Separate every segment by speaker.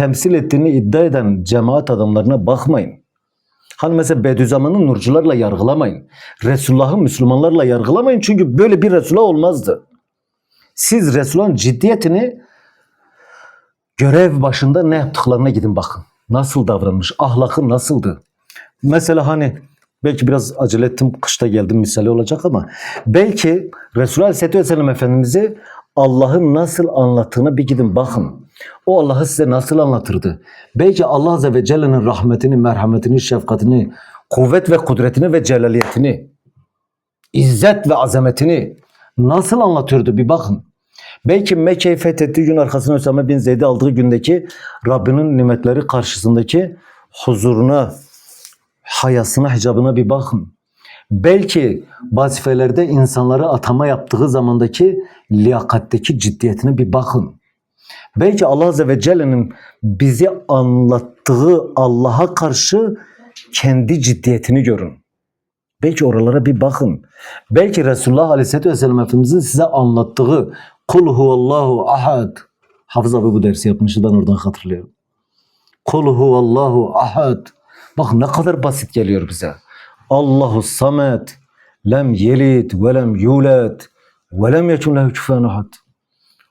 Speaker 1: temsil ettiğini iddia eden cemaat adamlarına bakmayın. Hani mesela Bediüzzaman'ı nurcularla yargılamayın. Resulullah'ı Müslümanlarla yargılamayın. Çünkü böyle bir Resulullah olmazdı. Siz Resulullah'ın ciddiyetini görev başında ne yaptıklarına gidin bakın. Nasıl davranmış, ahlakı nasıldı? Mesela hani belki biraz acele ettim, kışta geldim misali olacak ama belki Resulullah Aleyhisselatü Vesselam Efendimiz'i Allah'ın nasıl anlattığını bir gidin bakın. O Allah'ı size nasıl anlatırdı? Belki Allah Azze ve Celle'nin rahmetini, merhametini, şefkatini, kuvvet ve kudretini ve celaliyetini, izzet ve azametini nasıl anlatıyordu bir bakın. Belki Mekke'yi fethettiği gün arkasına Üsame bin Zeyd'i aldığı gündeki Rabbinin nimetleri karşısındaki huzuruna, hayasına, hicabına bir bakın. Belki vazifelerde insanlara atama yaptığı zamandaki liyakatteki ciddiyetine bir bakın. Belki Allah Azze ve Celle'nin bizi anlattığı Allah'a karşı kendi ciddiyetini görün. Belki oralara bir bakın. Belki Resulullah Aleyhisselatü Vesselam Efendimizin size anlattığı Kul huvallahu ahad. Hafız abi bu dersi yapmıştı ben oradan hatırlıyorum. Kul huvallahu ahad. Bak ne kadar basit geliyor bize. Allahu samet. Lem yelid ve lem yulad ve lem yekun lehu.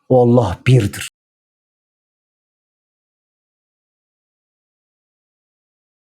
Speaker 1: O Allah birdir.